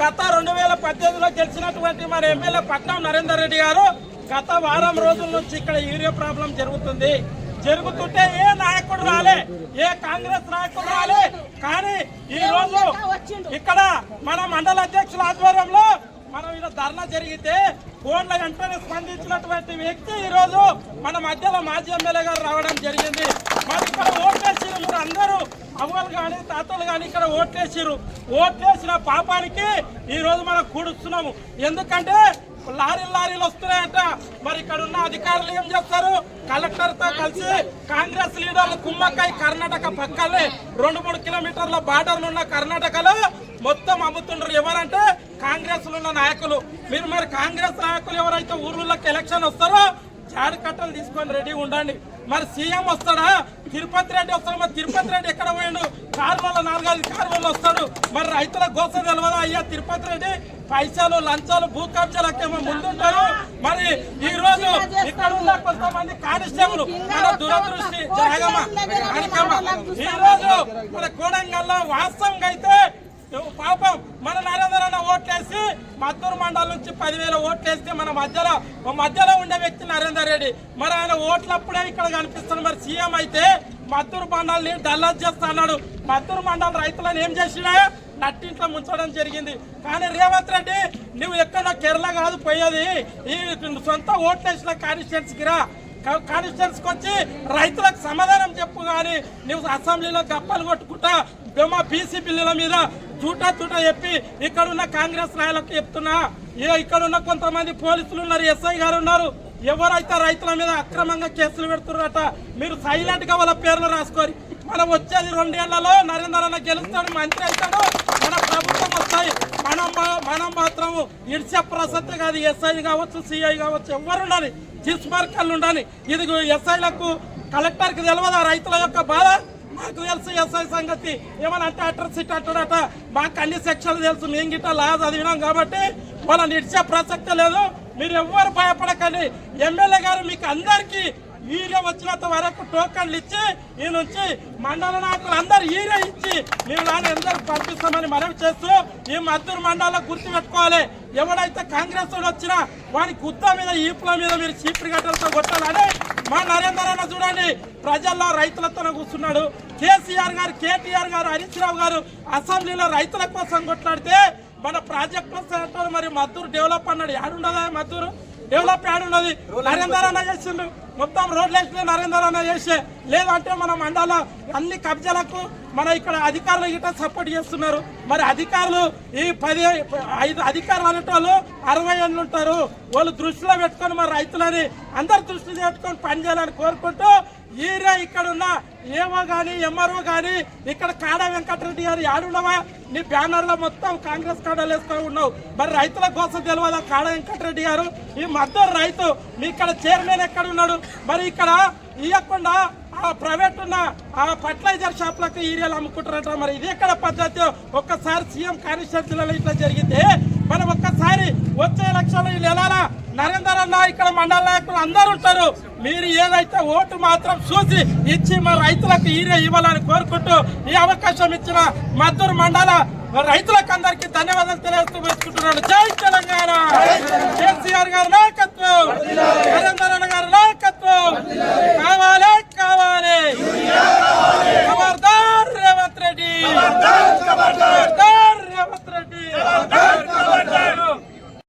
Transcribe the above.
గత రెండు వేల పద్దెనిమిదిలో గెలిచినటువంటి మన ఎమ్మెల్యే పట్నం నరేందర్ రెడ్డి గారు గత వారం రోజుల నుంచి ఇక్కడ యూరియా ప్రాబ్లం జరుగుతుంది. జరుగుతుంటే ఏ నాయకుడు రాలే ఏ కాంగ్రెస్ నాయకుడు రాలే కానీ ఈ రోజు ఇక్కడ మన మండల అధ్యక్షుల ఆధ్వర్యంలో మనం ఇలా ధర్నా జరిగితే ఫోన్ల వెంటనే స్పందించినటువంటి వ్యక్తి ఈరోజు మన మధ్యలో మాజీ ఎమ్మెల్యే గారు రావడం జరిగింది. మరి ఇక్కడ ఓట్లేసిరు మీరు అందరూ. అవ్వలు కానీ తాతలు కానీ ఇక్కడ ఓట్లేసిరు. ఓట్లేసిన పాపానికి ఈరోజు మనం కూడుస్తున్నాము. ఎందుకంటే లారీ లారీలు వస్తున్నాయట. మరి ఇక్కడ ఉన్న అధికారులు ఏం చేస్తారు? కలెక్టర్తో కలిసి కాంగ్రెస్ లీడర్లు కుమ్మక్కై కర్ణాటక పక్కనే రెండు మూడు కిలోమీటర్ల బార్డర్లు ఉన్న కర్ణాటకలో మొత్తం అమ్ముతుండ్రు ఎవరంటే కాంగ్రెస్ ఉన్న నాయకులు. మీరు మరి కాంగ్రెస్ నాయకులు ఎవరైతే ఊర్లలోకి ఎలక్షన్ వస్తారో జాడకట్టలు తీసుకొని రెడీ ఉండండి. మరి సీఎం వస్తాడా? తిరుపతి రెడ్డి వస్తాడు? మరి తిరుపతి రెడ్డి ఎక్కడ పోయిండు? కారువల్ల నాలుగైదు కారువల్లో వస్తాడు. మరి రైతుల గోస తెలియదా అయ్యా తిరుపతి రెడ్డి? పైసలు లంచాలు భూ కబ్జాలకేమో ముందుంటారు. మరి ఈ రోజు ఇక్కడ ఉన్న కొంతమంది కానిస్టేబుల్ మన దురదృష్టి జరగమ? ఈ రోజు మన కోడంగల్లో వాస్తవంగా అయితే పాపం మన నరేంద్ర చేసి మద్దూరు మండలం నుంచి పదివేల ఓట్లు వేస్తే మన మధ్యలో మధ్యలో ఉండే వ్యక్తి నరేందర్ రెడ్డి. మరి ఆయన ఓట్లప్పుడే ఇక్కడ కనిపిస్తుంది మరి సీఎం అయితే మద్దూరు మండలిని డల్లాస్ చేస్తా అన్నాడు. మద్దూరు మండలం రైతులను ఏం చేసినా నట్టింట్లో ముంచడం జరిగింది. కానీ రేవంత్ రెడ్డి నువ్వు ఎక్కడో కేరళ కాదు పోయేది. ఈ సొంత ఓట్లేసిన కాన్స్టిట్యున్సీకి రా. కాన్స్టిట్యున్సీకి వచ్చి రైతులకు సమాధానం చెప్పు కానీ నువ్వు అసెంబ్లీలో గప్పలు కొట్టుకుంటా మా బీసీ బిల్లుల మీద చూటా చూటా చెప్పి ఇక్కడ ఉన్న కాంగ్రెస్ నాయకులకు చెప్తున్నా. ఏ ఇక్కడ ఉన్న కొంతమంది పోలీసులు ఉన్నారు ఎస్ఐ గారు ఉన్నారు ఎవరైతే రైతుల మీద అక్రమంగా కేసులు పెడుతున్నారట మీరు సైలెంట్గా వాళ్ళ పేర్లు రాసుకోరి మనం వచ్చేది రెండేళ్ళలో నరేంద్ర అన్న గెలుస్తాడు మంత్రి అవుతాడు మన ప్రభుత్వం వస్తాయి. మనం మనం మాత్రం ఇడిచే ప్రసక్తి కాదు ఎస్ఐ కావచ్చు సిఐ కావచ్చు ఎవరు ఉండాలి? చిస్ మార్కర్లు ఉండాలి. ఇది ఎస్ఐలకు కలెక్టర్కి తెలియదు రైతుల యొక్క బాధ? మాకు తెలుసు ఎస్ఐ సంగతి. ఏమన్నా అంటే అట్రసిటీ అంటాడట మాకు అన్ని సెక్షన్లు తెలుసు. మేము గిట్ట లా చదివినాం కాబట్టి మన ఇడిచే ప్రసక్తి లేదు. మీరు ఎవ్వరు భయపడకండి. ఎమ్మెల్యే గారు మీకు అందరికీ ఈరే వచ్చినంత వరకు టోకన్లు ఇచ్చి ఈ నుంచి మండల నాయకులు అందరు ఈరే ఇచ్చి మీరు దాన్ని అందరికి పంపిస్తామని మనవి చేస్తూ ఈ మద్దూరు మండలంలో గుర్తు పెట్టుకోవాలి ఎవడైతే కాంగ్రెస్ వచ్చినా వాని గుత్త మీద ఈపుల మీద మీరు చీపురు గడ్డలతో కొట్టాలని మా నరేందర్ అన్న చూడండి. ప్రజల్లో రైతులతో కూర్చున్నాడు. కేసీఆర్ గారు కేటీఆర్ గారు హరీష్ రావు గారు అసెంబ్లీలో రైతుల కోసం కొట్లాడితే మన ప్రాజెక్ట్ సెంటర్ మరి మద్దూరు డెవలప్ అన్నాడు. ఏడుండదా మద్దూరు? డెవలప్ ఏడున్నది నరేందర్ అన్న చేసిండు. మొత్తం రోడ్లు వేసిన నరేందర్ అన్న చేసే. లేదంటే మన మండల అన్ని కబ్జలకు మన ఇక్కడ అధికారులు గిట్ట సపోర్ట్ చేస్తున్నారు. మరి అధికారులు ఈ పది ఐదు అధికారులు అనేటోళ్ళు అరవై ఏళ్ళు ఉంటారు. వాళ్ళు దృష్టిలో పెట్టుకొని మరి రైతులని అందరు దృష్టిలో పెట్టుకొని పనిచేయాలని కోరుకుంటూ ఈరే ఇక్కడ ఉన్న ఏమో కానీ ఎంఆర్ఓ కానీ ఇక్కడ కాడ వెంకటరెడ్డి గారు ఆడున్నావా నీ బ్యానర్లో మొత్తం కాంగ్రెస్ కాడలు వేసుకొని ఉన్నావు. మరి రైతుల కోసం తెలియదా కాడ వెంకటరెడ్డి గారు? ఈ మద్దతు రైతు మీ ఇక్కడ చైర్మన్ ఎక్కడ ఉన్నాడు మరి ఇక్కడ ఇవ్వకుండా ఆ ప్రైవేట్ ఉన్న ఆ ఫర్టిలైజర్ షాప్లకు ఈరియాలు అమ్ముకుంటారట మరి. ఇది ఎక్కడ పద్ధతి? ఒక్కసారి సీఎం కాన్స్టిట్యూన్సీలలో ఇట్లా జరిగితే మనం ఒక్కసారి వచ్చే ఎలక్షన్లో వీళ్ళు వెళ్ళాలా నరేందర్ అన్న ఇక్కడ మండల నాయకులు అందరూ ఉంటారు. మీరు ఏదైతే ఓటు మాత్రం చూసి ఇచ్చి మా రైతులకు ఈరే ఇవ్వాలని కోరుకుంటూ ఈ అవకాశం ఇచ్చిన మద్దూరు మండల రైతులకు అందరికీ ధన్యవాదాలు తెలియజేస్తూ జై తెలంగాణ! కేసీఆర్ గారు.